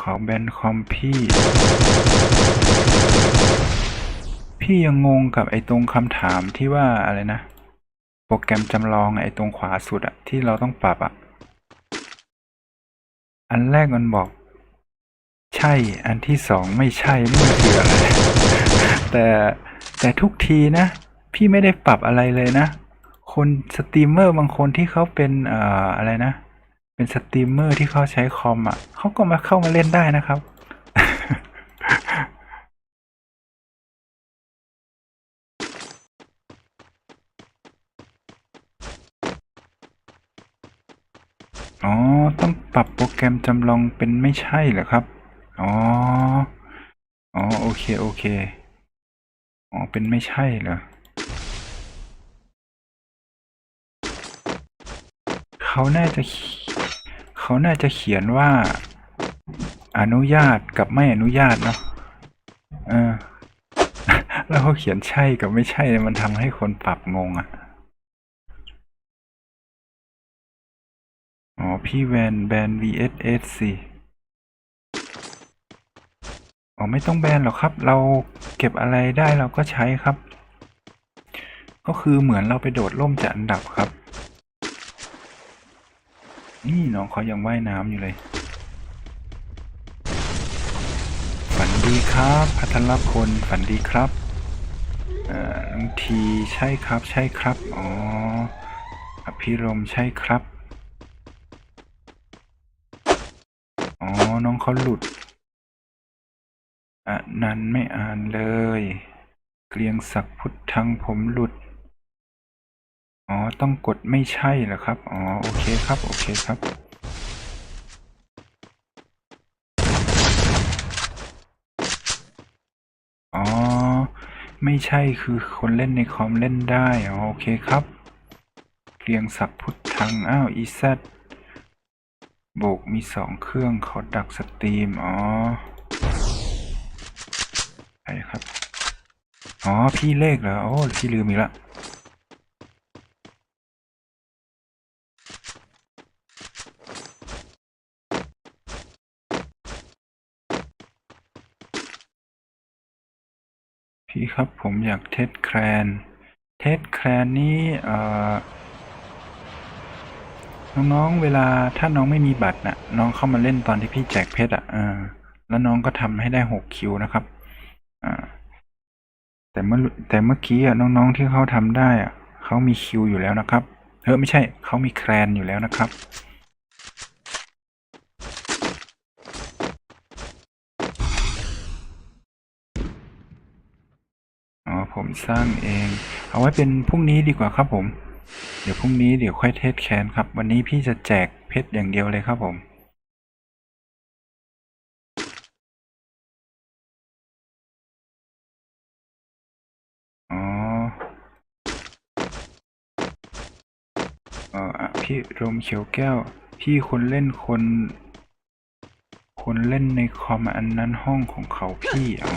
ขอแบนคอมพี่ พี่ยังงงกับไอ้ตรงคำถามที่ว่าอะไรนะ โปรแกรมจำลองไอ้ตรงขวาสุดอะที่เราต้องปรับอะอันแรกมันบอก ใช่ อันที่สองไม่ใช่นี่มันคืออะไรแต่แต่ทุกทีนะ พี่ไม่ได้ปรับอะไรเลยนะ คนสตรีมเมอร์บางคนที่เขาเป็นเอ่ออะไรนะ เป็นสตรีมเมอร์ที่เขาใช้คอมอะเขาก็มาเข้ามาเล่นได้นะครับ อ๋อ ต้องปรับโปรแกรมจำลองเป็นไม่ใช่เหรอครับ อ๋อ อ๋อ โอเค โอเค อ๋อ เป็นไม่ใช่เหรอเขาน่าจะ เขาน่าจะเขียนว่า อนุญาตกับไม่อนุญาตเนาะเออแล้วเขาเขียนใช่กับไม่ใช่เนี่ยมันทำให้คนปรับงงอะ่ะอ๋อ พี่แวนแบน VSS สิอ๋อไม่ต้องแบนหรอกครับ เราเก็บอะไรได้เราก็ใช้ครับ ก็คือเหมือนเราไปโดดร่มจากอันดับครับ นี่น้องเขายังว่ายน้ำอยู่เลย ฝันดีครับ พัทรพลฝันดีครับเอ่อน้องทีใช่ครับใช่ครับ อ๋อ อภิรมใช่ครับ อ๋อ น้องเขาหลุดอะนั้นไม่อ่านเลย เกรียงศักดิ์พุทธังผมหลุด อ๋อ ต้องกดไม่ใช่เหรอครับ อ๋อ โอเคครับ โอเคครับ อ๋อ ไม่ใช่คือคนเล่นในคอมเล่นได้ อ๋อ โอเคครับ เรียงศักดิ์พุทธัง อ้าว อีแซดโบกมีสองเครื่องเขาดักสตรีม อ๋อใช่ครับ อ๋อ พี่เลขเหรอ โอ้ พี่ลืมอีกละ พี่ครับผมอยากเทสแครน เทสแครนนี่น้องๆเวลาถ้าน้องไม่มีบัตรน่ะ น้องเข้ามาเล่นตอนที่พี่แจกเพชรอะแล้วน้องก็ทำให้ได้หกคิวนะครับแต่เมื่อแต่เมื่อกี้อะน้องๆที่เขาทำได้อะเขามีคิวอยู่แล้วนะครับเออไม่ใช่เขามีแครนอยู่แล้วนะครับ อ๋อ ผมสร้างเอง เอาไว้เป็นพรุ่งนี้ดีกว่าครับผม เดี๋ยวพรุ่งนี้เดี๋ยวค่อยเทสแคนครับ วันนี้พี่จะแจกเพชรอย่างเดียวเลยครับผมอ๋อเออพี่รมเขียวแก้ว พี่คนเล่นคน คนเล่นในคอมอันนั้นห้องของเขาพี่ อ๋อ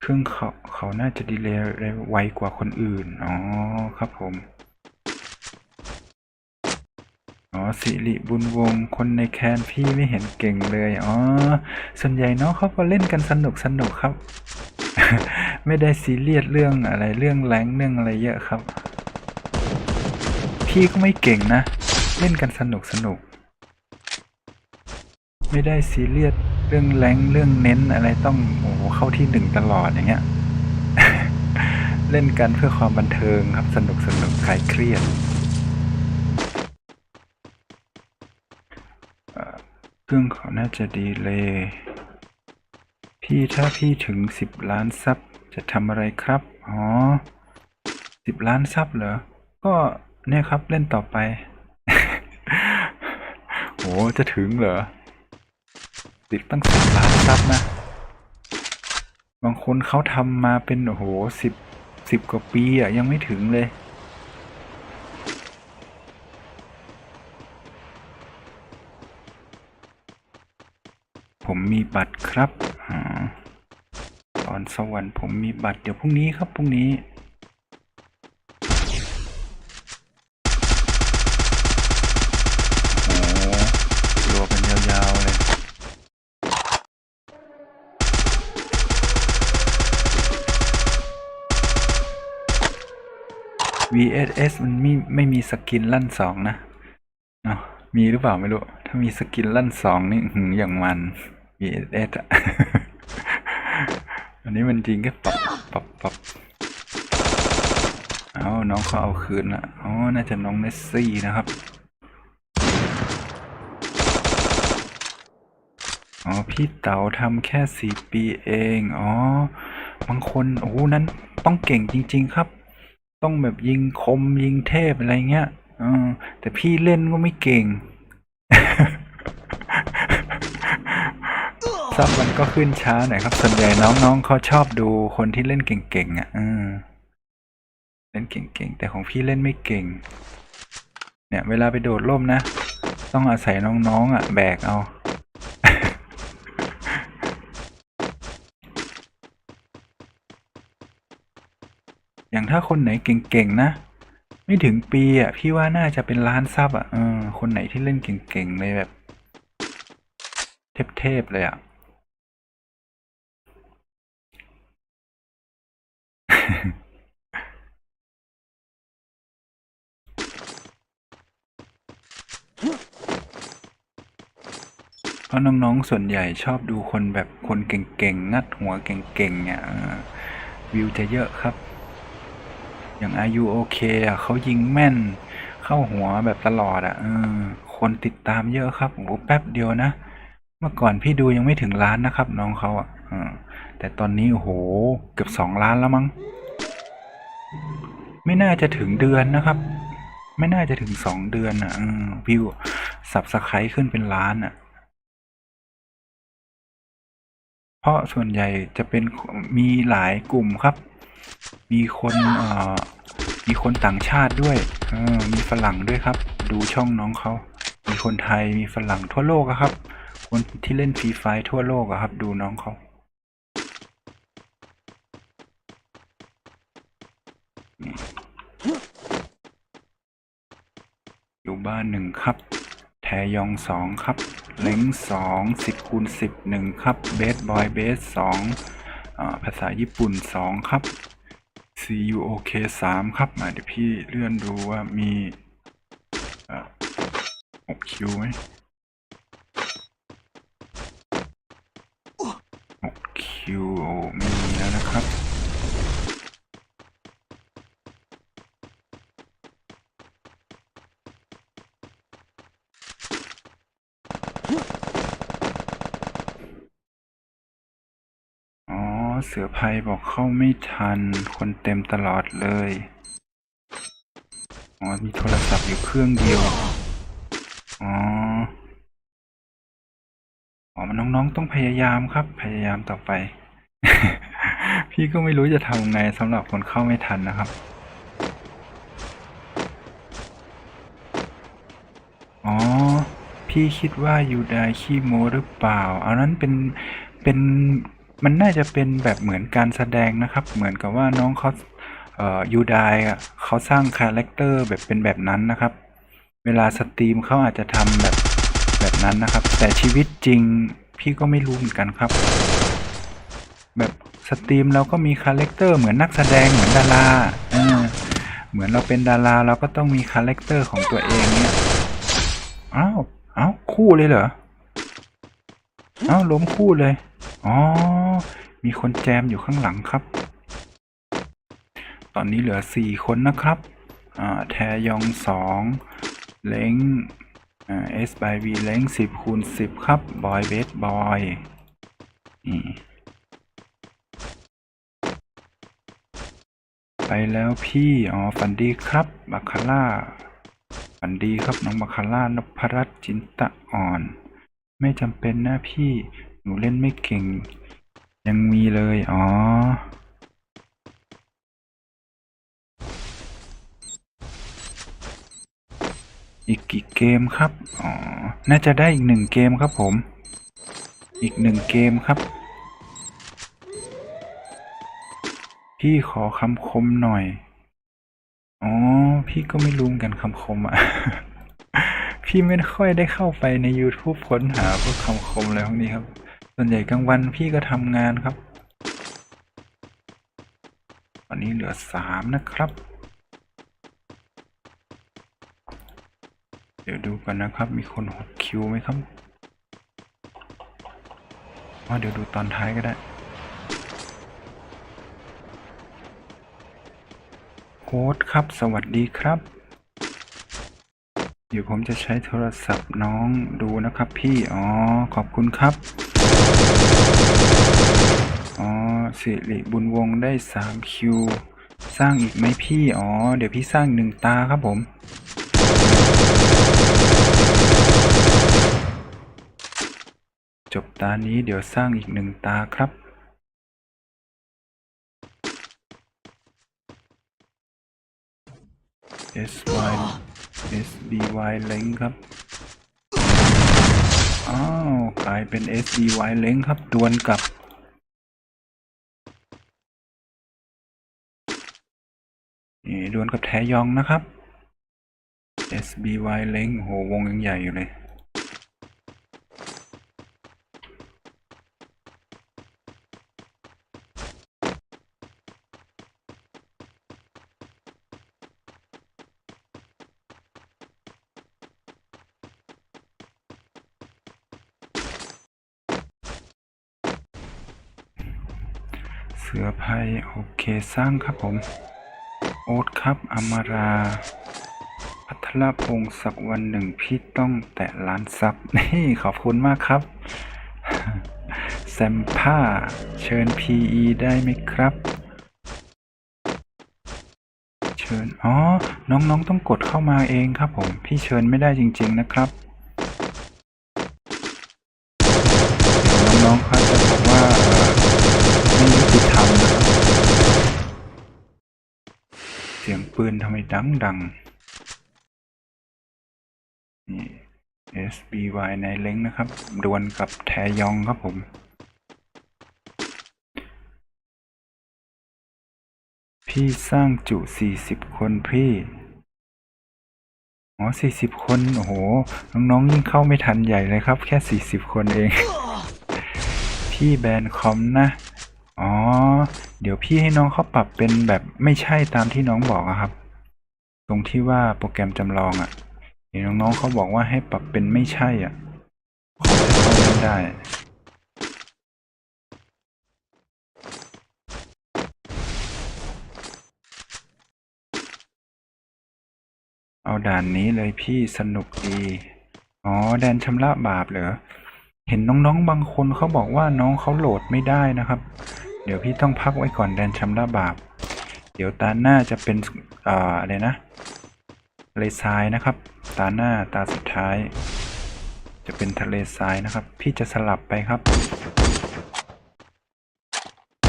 เครื่องเขา เขาน่าจะดีเลย์เร็วไวกว่าคนอื่น อ๋อ ครับผม อ๋อสิริบุญวงศ์คนในแคนพี่ไม่เห็นเก่งเลย อ๋อ ส่วนใหญ่เนาะเขาก็เล่นกันสนุกสนุกครับ ไม่ได้ซีเรียสเรื่องอะไรเรื่องแรงเรื่องอะไรเยอะครับ พี่ก็ไม่เก่งนะ เล่นกันสนุกสนุก ไม่ได้ซีเรียสเรื่องแรงเรื่องเน้นอะไรต้องโอ้เข้าที่หนึ่งตลอดอย่างเงี้ย เล่นกันเพื่อความบันเทิงครับสนุกสนุกคลายเครียดเครื่องเขาน่าจะดีเลย พี่ถ้าพี่ถึงสิบล้านซับจะทำอะไรครับ อ๋อสิบล้านซับเหรอ ก็เนี่ยครับเล่นต่อไป โห จะถึงเหรอติดตั้งสิบล้านซับนะ บางคนเขาทำมาเป็นโอ้โหสิบ สิบกว่าปีอะ ยังไม่ถึงเลย ผมมีบัตรครับอตอนสวรรค์ผมมีบัตรเดี๋ยวพรุ่งนี้ครับพรุ่งนี้ VSS มันไม่ไม่มีสกินลั่นสองนะเนาะมีหรือเปล่าไม่รู้ ถ้ามีสกินลั่นสองนี่หืออย่างมัน VSS อะอันนี้มันจริงแค่ปับปับปับเอาน้องเขาเอาคืนละอ๋อ น่าจะน้องเนสซี่นะครับ อ๋อ พี่เต๋าทำแค่สี่ปีเอง อ๋อ บางคน โอ้โหนั้นต้องเก่งจริง ๆ ครับ ต้องแบบยิงคมยิงเทพอะไรเงี้ยอแต่พี่เล่นก็ไม่เก่งซับมันก็ขึ้นช้าหน่อยครับ ส่วนใหญ่น้องๆเขาชอบดูคนที่เล่นเก่งๆอะเล่นเก่งๆ แต่ของพี่เล่นไม่เก่ง เนี่ย เวลาไปโดดร่มนะ ต้องอาศัยน้องๆอะ แบกเอา อย่าง ถ้าคนไหนเก่งๆนะ ไม่ถึงปีอะพี่ว่าน่าจะเป็นล้านซับอะเออคนไหนที่เล่นเก่งๆเลยแบบ เทพๆเลยอะเพราะน้องๆ ส่วนใหญ่ชอบดูคนแบบคนเก่งๆ งัดหัวเก่งๆเนี่ยวิวจะเยอะครับ อย่างอายุโอเคอะเขายิงแม่น เข้าหัวแบบตลอดอะเออคนติดตามเยอะครับโอ้โหแป๊บเดียวนะ เมื่อก่อนพี่ดูยังไม่ถึงล้านนะครับ น้องเขาอะแต่ตอนนี้โอ้โหเกือบสองล้านแล้วมั้งไม่น่าจะถึงเดือนนะครับ ไม่น่าจะถึงสองเดือนอะวิวสับสไครขึ้นเป็นล้านอะ เพราะส่วนใหญ่จะเป็นมีหลายกลุ่มครับ มีคนเอ่อมีคนต่างชาติด้วยเออมีฝรั่งด้วยครับ ดูช่องน้องเขามีคนไทยมีฝรั่งทั่วโลกครับ คนที่เล่นฟรีไฟทั่วโลกครับ ดูน้องเขาอยู่บ้านหนึ่งครับ แทยองสองครับ เล้งสองสิบคูณสิบหนึ่งครับ เบสบอยเบสสองภาษาญี่ปุ่นสองครับ CUOK สามครับมาเดี๋ยวพี่เลื่อนดูว่ามีหกคิวไหมหกคิวไม่มีแล้วนะครับ อ๋อ เสือภัยบอกเข้าไม่ทัน คนเต็มตลอดเลย อ๋อ มีโทรศัพท์อยู่เครื่องเดียว อ๋อ อ๋อ มันน้องๆต้องพยายามครับ พยายามต่อไป พี่ก็ไม่รู้จะทำไงสำหรับคนเข้าไม่ทันนะครับ อ๋อ พี่คิดว่ายูไดขี้โมหรือเปล่า อันนั้นเป็น เป็น มันน่าจะเป็นแบบเหมือนการแสดงนะครับ เหมือนกับว่าน้องเขาเอ่อยูไดอะเขาสร้างคาแรคเตอร์แบบเป็นแบบนั้นนะครับ เวลาสตรีมเขาอาจจะทำแบบแบบนั้นนะครับ แต่ชีวิตจริงพี่ก็ไม่รู้เหมือนกันครับ แบบสตรีมเราก็มีคาแรคเตอร์เหมือนนักแสดงเหมือนดาราเออเหมือนเราเป็นดาราเราก็ต้องมีคาแรคเตอร์ของตัวเองเนี่ยอ้าวอ้าวคู่เลยเหรออ้าวล้มคู่เลย อ๋อ มีคนแจมอยู่ข้างหลังครับ ตอนนี้เหลือสี่คนนะครับอ่าแทยองสองเล้งอ่า S by V เล้งสิบคูณสิบครับ บอยเบสบอยนี่ไปแล้วพี่ อ๋อ ฝันดีครับบาคาร่า ฝันดีครับ น้องบาคาร่านพรัตจินตะอ่อน ไม่จำเป็นนะพี่ หนูเล่นไม่เก่ง ยังมีเลย อ๋อ อีกกี่เกมครับ อ๋อ น่าจะได้อีกหนึ่งเกมครับผม อีกหนึ่งเกมครับ พี่ขอคำคมหน่อย อ๋อ พี่ก็ไม่รู้เหมือนกันคำคมอะพี่ไม่ค่อยได้เข้าไปใน YouTube ค้นหาพวกคำคมอะไรพวกนี้ครับ ส่วนใหญ่กลางวันพี่ก็ทำงานครับ วันนี้เหลือสามนะครับ เดี๋ยวดูกันนะครับ มีคนหกคิวไหมครับอ๋อเดี๋ยวดูตอนท้ายก็ได้โค้ดครับ สวัสดีครับเดี๋ยวผมจะใช้โทรศัพท์น้องดูนะครับพี่ อ๋อ ขอบคุณครับ อ๋อสิริบุญวงได้3คิว สร้างอีกไหมพี่ อ๋อ เดี๋ยวพี่สร้างหนึ่งตาครับผม จบตานี้เดี๋ยวสร้างอีกหนึ่งตาครับ S Y S B Y เล้งครับ อ้าว กลายเป็น S B Y เล้งครับ ดวลกับนี่ดวลกับแทยองนะครับ S B Y เล้งโหวงยังใหญ่อยู่เลย เสือภัย โอเคสร้างครับผม โอ๊ตครับอมรา พัทรพงศ์สักวันหนึ่งพี่ต้องแตะล้านซับนี่ขอบคุณมากครับ แซมผ้า เชิญ PE ได้ไหมครับ เชิญ อ๋อ น้องๆต้องกดเข้ามาเองครับผม พี่เชิญไม่ได้จริง ๆนะครับ เดี๋ยวน้องๆเขาจะบอกว่าเอ่อไม่ยุติธรรมนะครับ เสียง ปืนทำไมดังดังนี่ SBY ในเล้งนะครับ ดวลกับแทยองครับผม พี่สร้างจุ 40 คนพี่ อ๋อ 40 คน โอ้โห น้องๆยิ่งเข้าไม่ทันใหญ่เลยครับ แค่ 40 คนเอง พี่แบนคอมนะ อ๋อ เดี๋ยวพี่ให้น้องเขาปรับเป็นแบบไม่ใช่ตามที่น้องบอกอะครับ ตรงที่ว่าโปรแกรมจำลองอะเห็นน้องๆเขาบอกว่าให้ปรับเป็นไม่ใช่อะขอจะเข้าเล่ได้เอาด่านนี้เลยพี่สนุกดี อ๋อ แดนชำระบาปเหรอ เห็นน้องๆบางคนเขาบอกว่าน้องเขาโหลดไม่ได้นะครับ เดี๋ยวพี่ต้องพักไว้ก่อนแดนชำระบาป เดี๋ยวตาหน้าจะเป็นอ่าอะไรนะทะเลทรายนะครับ ตาหน้าตาสุดท้าย จะเป็นทะเลทรายนะครับ พี่จะสลับไปครับ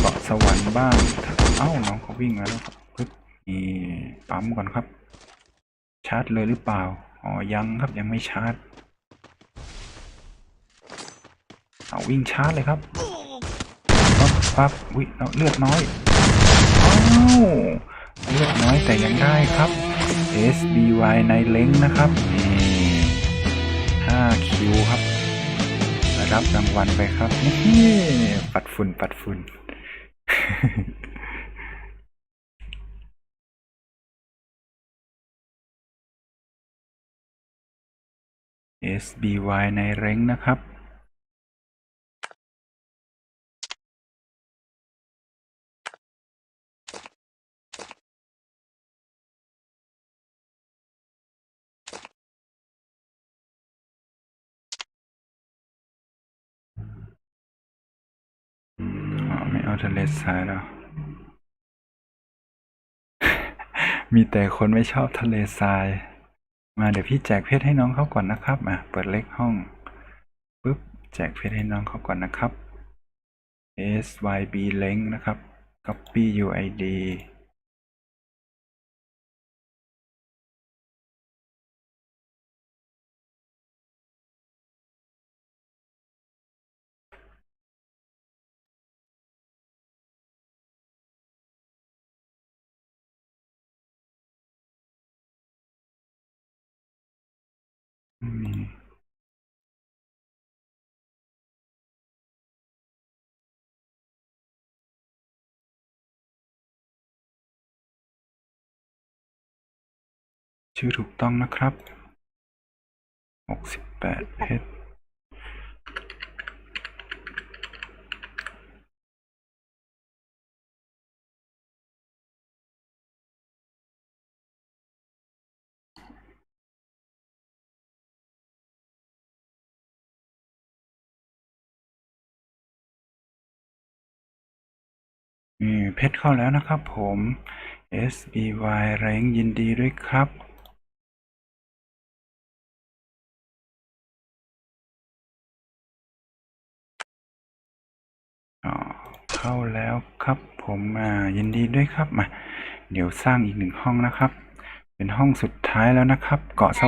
เกาะสวรรค์บ้างเอ้าน้องเขาวิ่งมาแล้วครับปึ๊บนี่ปั๊มก่อนครับ ชาร์จเลยหรือเปล่าอ๋อยังครับยังไม่ชาร์จเอาวิ่งชาร์จเลยครับ ปั๊บปั๊บวิเลือดน้อยอ้าวเลือดน้อยแต่ยังได้ครับ SBY ในเล้งนะครับนี่5คิวครับรับรางวัลไปครับนี่ปัดฝุ่นปัดฝุ่น SBY ในเล้งนะครับ ทะเลทรายแล้ว มีแต่คนไม่ชอบทะเลทราย มาเดี๋ยวพี่แจกเพชรให้น้องเขาก่อนนะครับอะเปิดเลขห้องปุ๊บแจกเพชรให้น้องเขาก่อนนะครับ SYB link นะครับ copy UID ชื่อถูกต้องนะครับหกสิบแปดเพชร เพชรเข้าแล้วนะครับผม S B Y แรงยินดีด้วยครับอ๋อเข้าแล้วครับผมอ่ายินดีด้วยครับมาเดี๋ยวสร้างอีกหนึ่งห้องนะครับ เป็นห้องสุดท้ายแล้วนะครับ เกาะส